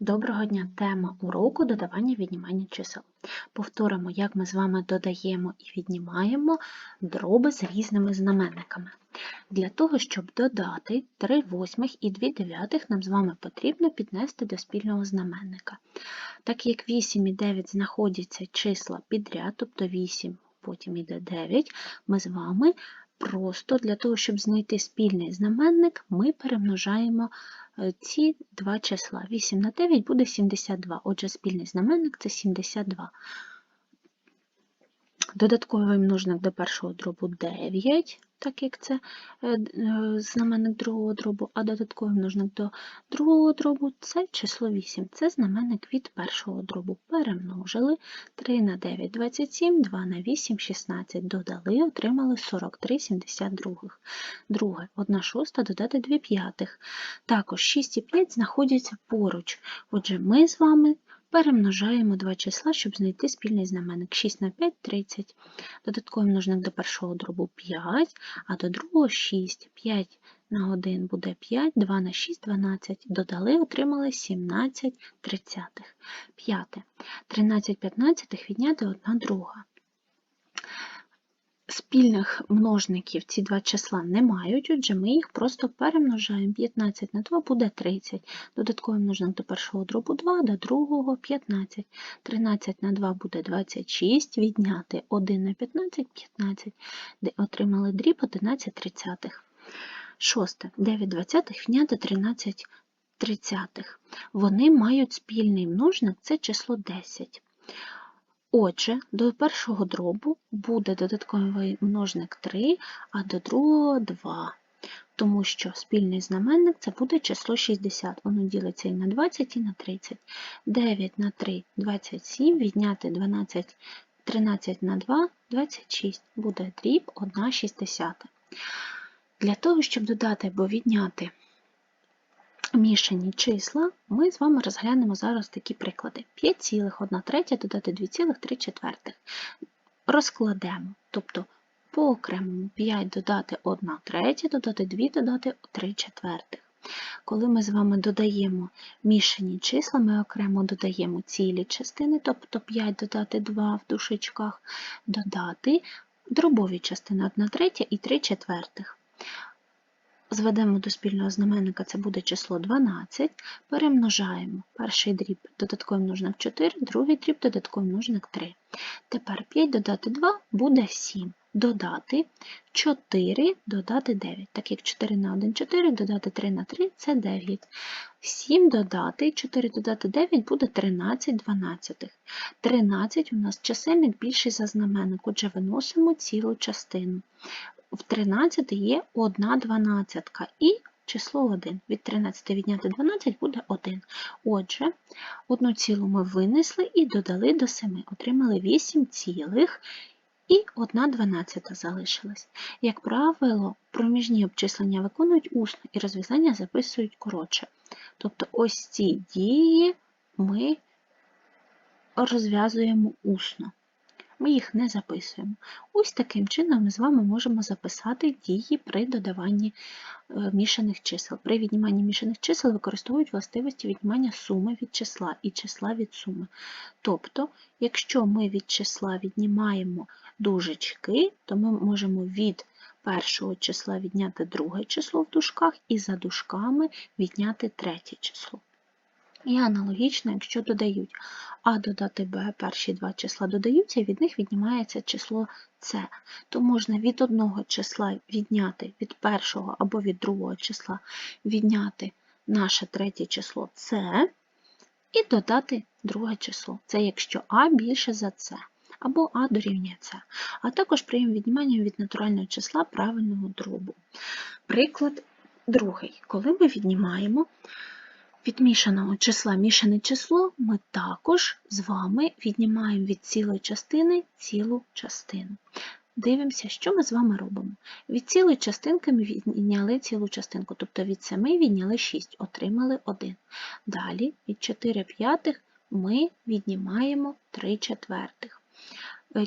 Доброго дня! Тема уроку додавання віднімання чисел. Повторимо, як ми з вами додаємо і віднімаємо дроби з різними знаменниками. Для того, щоб додати 3 восьмих і 2 дев'ятих, нам з вами потрібно піднести до спільного знаменника. Так як 8 і 9 знаходяться числа підряд, тобто 8, потім іде 9, ми з вами просто для того, щоб знайти спільний знаменник, ми перемножаємо е, ці два числа. 8 на 9 буде 72, отже, спільний знаменник це 72. Додатковий множник до першого дробу 9, так як це е, е, знаменник другого дробу, а додатковий множник до другого дробу це число 8. Це знаменник від першого дробу. Перемножили 3 на 9 27, 2 на 8 16. Додали, отримали 43 72. Друге, 1 шоста додати 2 п'ятих. Також 6 і 5 знаходяться поруч. Отже, ми з вами Перемножаємо два числа, щоб знайти спільний знаменник. 6 на 5 30. Додатковий множник до першого дробу 5, а до другого 6. 5 на 1 буде 5, 2 на 6 12. Додали, отримали 17 тридцятих. П'яте. 13 п'ятнадцятих відняти 1 друга спільних множників ці два числа не мають, отже, ми їх просто перемножаємо. 15 на 2 буде 30. Додатковий множник до першого дробу 2, до другого 15. 13 на 2 буде 26, відняти 1 на 15 15. де Отримали дріб 11 тридцятих. Шосте. 9 двадцятих відняти 13 тридцятих. Вони мають спільний множник, це число 10. Отже, до першого дробу буде додатковий множник 3, а до другого 2, тому що спільний знаменник це буде число 60. Воно ділиться і на 20, і на 30. 9 на 3 27, відняти 12, 13 на 2 26. Буде дріб 1 60. Для того, щоб додати або відняти мішані числа, ми з вами розглянемо зараз такі приклади. 5,1 третя додати 2,3 четвертих. Розкладемо, тобто по окремому 5 додати 1 третя, додати 2 додати 3 четвертих. Коли ми з вами додаємо мішані числа, ми окремо додаємо цілі частини, тобто 5 додати 2 в дужечках, додати дробові частини 1 третя і 3 четвертих. Зведемо до спільного знаменника, це буде число 12, перемножаємо перший дріб додатковий множник 4, другий дріб додатковий множник 3. Тепер 5 додати 2 буде 7. Додати 4 додати 9. Так як 4 на 1 4, додати 3 на 3 це 9. 7 додати 4 додати 9 буде 13 12. 13 у нас чисельник більший за знаменник, отже виносимо цілу частину в 13 є 1 дванадцятка і число 1. Від 13 відняти 12 буде 1. Отже, одну цілу ми винесли і додали до 7. Отримали 8 цілих і 1 дванадцята залишилась. Як правило, проміжні обчислення виконують усно і розв'язання записують коротше. Тобто ось ці дії ми розв'язуємо усно ми їх не записуємо. Ось таким чином ми з вами можемо записати дії при додаванні е, мішаних чисел. При відніманні мішаних чисел використовують властивості віднімання суми від числа і числа від суми. Тобто, якщо ми від числа віднімаємо дужечки, то ми можемо від першого числа відняти друге число в дужках і за дужками відняти третє число. І аналогічно, якщо додають А додати Б, перші два числа додаються, від них віднімається число С, то можна від одного числа відняти від першого або від другого числа відняти наше третє число С і додати друге число. Це якщо А більше за С, або А дорівнює С. А також прийом віднімання від натурального числа правильного дробу. Приклад другий. Коли ми віднімаємо від мішаного числа мішане число ми також з вами віднімаємо від цілої частини цілу частину. Дивимося, що ми з вами робимо. Від цілої частинки ми відняли цілу частинку, тобто від 7 відняли 6, отримали 1. Далі від 4 п'ятих ми віднімаємо 3 четвертих.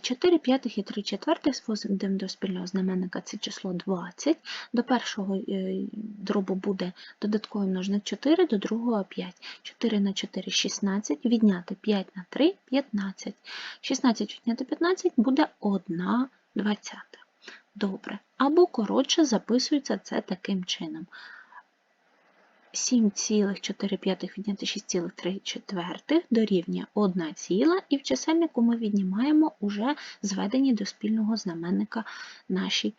4 п'ятих і 3 четвертих зводимо до спільного знаменника це число 20. До першого е, дробу буде додатковий множник 4, до другого 5. 4 на 4 – 16, відняти 5 на 3 – 15. 16 відняти 15 буде 1 двадцята. Добре. Або коротше записується це таким чином. 7,4 відняти 6,3 дорівнює 1 ціла, і в чисельнику ми віднімаємо уже зведені до спільного знаменника наші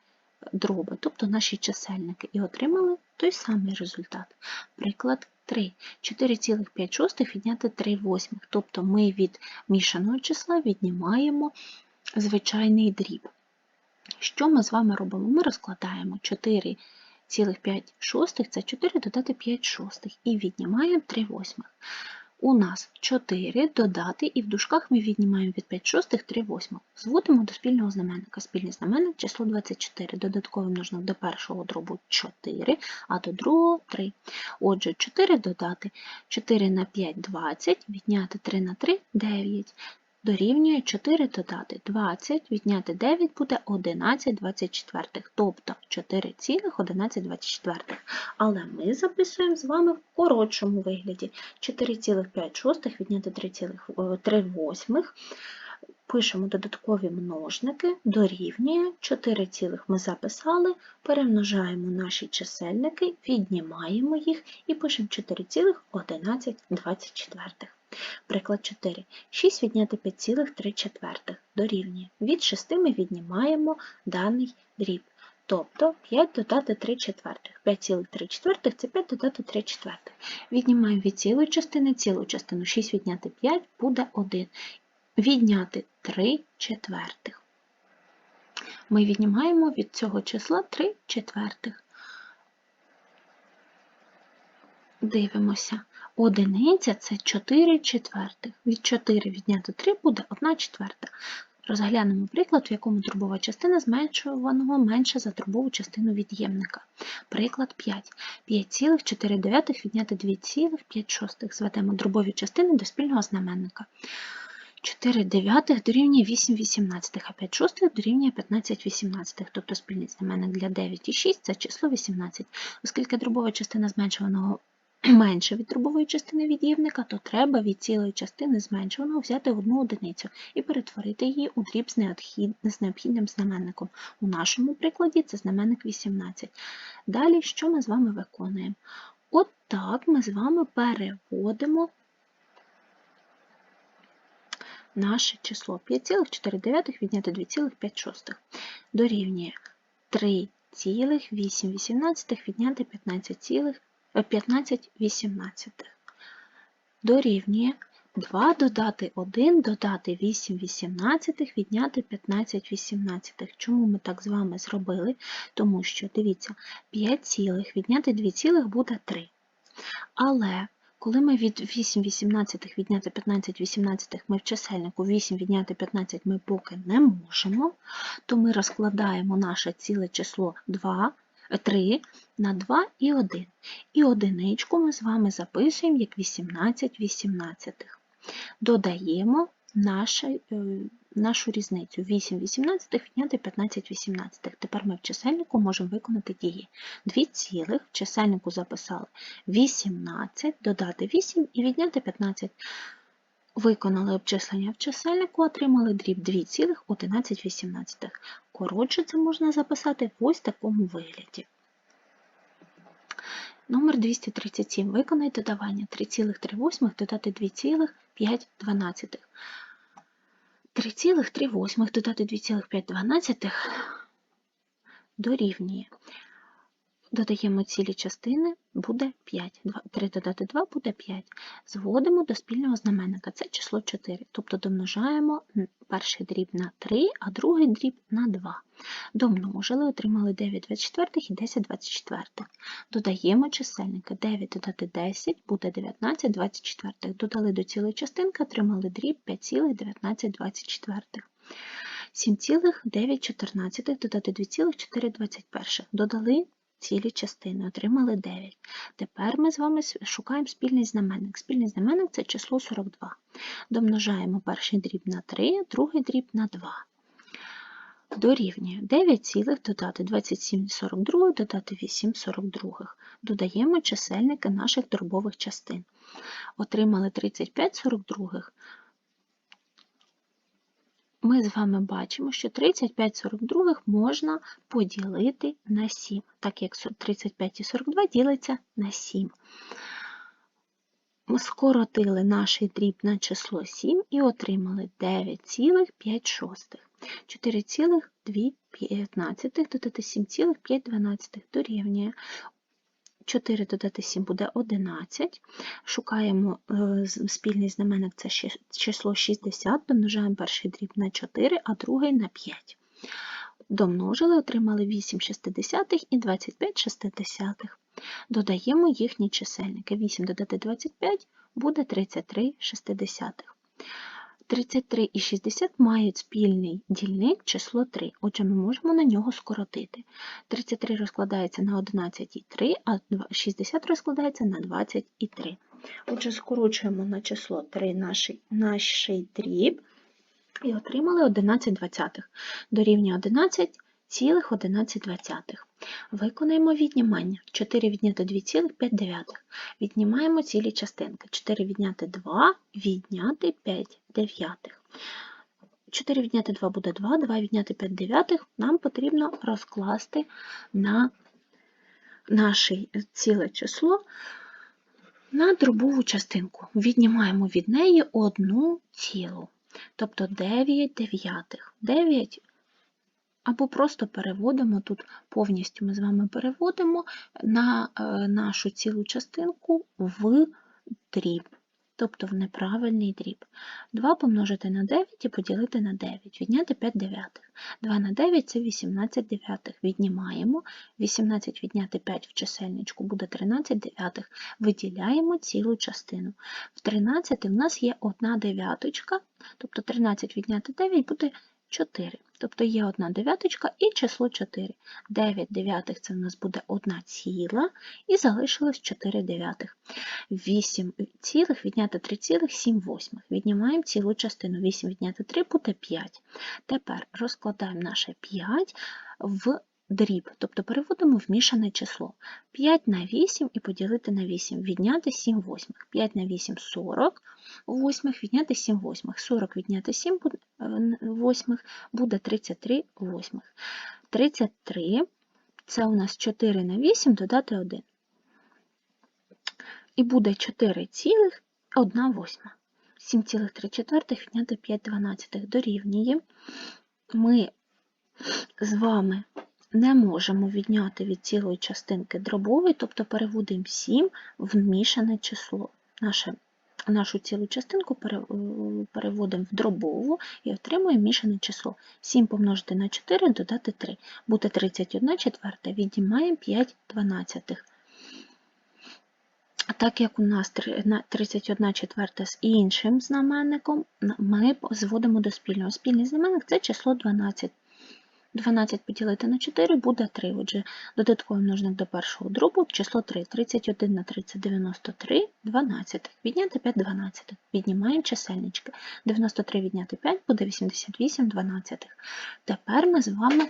дроби, тобто наші чисельники, і отримали той самий результат. Приклад 3. 4,5 відняти 3 восьмих, тобто ми від мішаного числа віднімаємо звичайний дріб. Що ми з вами робимо? Ми розкладаємо 4 цілих 5 шостих це 4 додати 5 шостих і віднімаємо 3 восьмих. У нас 4 додати, і в дужках ми віднімаємо від 5 шостих 3 восьмих. Зводимо до спільного знаменника. Спільний знаменник число 24. Додатковий множник до першого дробу 4, а до другого 3. Отже, 4 додати 4 на 5 20, відняти 3 на 3 9 дорівнює 4 додати 20, відняти 9 буде 11 24, тобто 4,1124. Але ми записуємо з вами в коротшому вигляді 4,5 відняти 3 восьмих. Пишемо додаткові множники, дорівнює 4 цілих ми записали, перемножаємо наші чисельники, віднімаємо їх і пишемо 4,1124. Приклад 4. 6 відняти 5,3 дорівнює. Від 6 ми віднімаємо даний дріб. Тобто 5 додати 3 четвертих. 5,3 четвертих – це 5 додати 3 четвертих. Віднімаємо від цілої частини цілу частину. 6 відняти 5 буде 1. Відняти 3 четвертих. Ми віднімаємо від цього числа 3 четвертих. Дивимося. Одиниця це 4 четвертих. Від 4 відняти 3 буде 1 четверта. Розглянемо приклад, в якому дробова частина зменшуваного менша за дробову частину від'ємника. Приклад 5. 5,4 відняти 2,5. Зведемо дробові частини до спільного знаменника. 4 дев'ятих дорівнює 8 вісімнадцятих, а 5 шостих дорівнює 15 вісімнадцятих, тобто спільний знаменник для 9 і 6 це число 18. Оскільки дробова частина зменшуваного менше від дробової частини від'ємника, то треба від цілої частини зменшуваного взяти одну одиницю і перетворити її у дріб з необхідним знаменником. У нашому прикладі це знаменник 18. Далі, що ми з вами виконуємо? От так ми з вами переводимо наше число 5,4 відняти 2,5 дорівнює 3,8 відняти 15,5. 15 18. Дорівнює 2 додати 1, додати 8 18, відняти 15 18. Чому ми так з вами зробили? Тому що, дивіться, 5 цілих відняти 2 цілих буде 3. Але коли ми від 8 18 відняти 15 18 ми в чисельнику 8 відняти 15 ми поки не можемо, то ми розкладаємо наше ціле число 2 3 на 2 і 1. І одиничку ми з вами записуємо як 18 18. Додаємо нашу, е, нашу різницю 8 18 відняти 15 18. Тепер ми в чисельнику можемо виконати дії. 2 цілих в чисельнику записали 18, додати 8 і відняти 15. Виконали обчислення в чисельнику, отримали дріб 2,11. Коротше, це можна записати в ось такому вигляді. Номер 237. Виконайте додавання 3,3 додати 2,5. 3,3 додати 2,5 дорівнює Додаємо цілі частини, буде 5. 3 додати 2 буде 5. Зводимо до спільного знаменника, це число 4. Тобто домножаємо перший дріб на 3, а другий дріб на 2. Домножили, отримали 9 24 і 10 24. Додаємо чисельники. 9 додати 10 буде 19 24. Додали до цілої частинки, отримали дріб 5,19 24. 7,914 додати 2,421. Додали цілі частини, отримали 9. Тепер ми з вами шукаємо спільний знаменник. Спільний знаменник це число 42. Домножаємо перший дріб на 3, другий дріб на 2. Дорівнює 9 цілих додати 27 42, додати 8 42. Додаємо чисельники наших дробових частин. Отримали 35 42. Ми з вами бачимо, що 35 42 можна поділити на 7, так як со- 35 і 42 ділиться на 7. Ми скоротили наш дріб на число 7 і отримали 9,5. 4,2 додати 7,5 дорівнює. 4 додати 7 буде 11. Шукаємо е, спільний знаменник це число 60, домножаємо перший дріб на 4, а другий на 5. Домножили, отримали 8 шестидесятих і 25 шестидесятих. Додаємо їхні чисельники. 8 додати 25 буде 33 шестидесятих. 33 і 60 мають спільний дільник число 3, отже, ми можемо на нього скоротити. 33 розкладається на 11,3, а 60 розкладається на 20,3. Отже, скорочуємо на число 3 наш, наш дріб і отримали 11 двадцятих. Дорівнює 11. 2,11. Виконаємо віднімання 4 відняти 2,5. Віднімаємо цілі частинки. 4 відняти 2, відняти 5 дев'ятих. 4 відняти 2 буде 2, 2 відняти 5 дев'ятих нам потрібно розкласти на наше ціле число на дробову частинку. Віднімаємо від неї одну цілу. Тобто 9 дев'ятих. 9 або просто переводимо тут повністю ми з вами переводимо на е, нашу цілу частинку в дріб, тобто в неправильний дріб. 2 помножити на 9 і поділити на 9, відняти 5 дев'ятих. 2 на 9 це 18 дев'ятих. Віднімаємо. 18 відняти 5 в чисельничку буде 13 дев'ятих. Виділяємо цілу частину. В 13 в нас є 1 дев'яточка, тобто 13 відняти 9 буде 4. Тобто є одна дев'яточка і число 4. 9 дев'ятих це в нас буде 1 ціла і залишилось 4 дев'ятих. 8 цілих відняти 3 цілих 7 восьмих. Віднімаємо цілу частину. 8 відняти 3 буде 5. Тепер розкладаємо наше 5 в дріб, тобто переводимо в мішане число. 5 на 8 і поділити на 8. Відняти 7 восьмих. 5 на 8 – 40 восьмих, відняти 7 восьмих. 40 відняти 7 е, восьмих буде 33 восьмих. 33 – це у нас 4 на 8 додати 1. І буде 4 цілих 1 восьма. 7,3 відняти 5 дванадцятих дорівнює. Ми з вами не можемо відняти від цілої частинки дробової, тобто переводимо 7 в мішане число. Наше, нашу цілу частинку е, переводимо в дробову і отримуємо мішане число. 7 помножити на 4, додати 3. Буде 31 четверта, віднімаємо 5 дванадцятих. Так як у нас 31 четверта з іншим знаменником, ми зводимо до спільного. Спільний знаменник це число 12. 12 поділити на 4 буде 3. Отже, додатковий множник до першого дробу число 3. 31 на 30 – 93, 12. Відняти 5 12. Віднімаємо чисельнички. 93 відняти 5 буде 88 12. Тепер ми з вами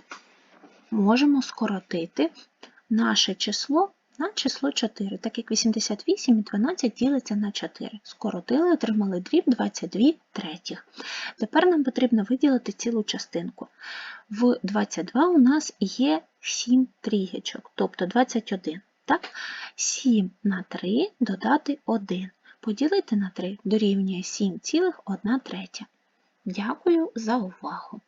можемо скоротити наше число на число 4, так як 88 і 12 ділиться на 4. Скоротили, отримали дріб 22 третіх. Тепер нам потрібно виділити цілу частинку. В 22 у нас є 7 трієчок, тобто 21. Так? 7 на 3 додати 1. Поділити на 3 дорівнює 7,1 третя. Дякую за увагу!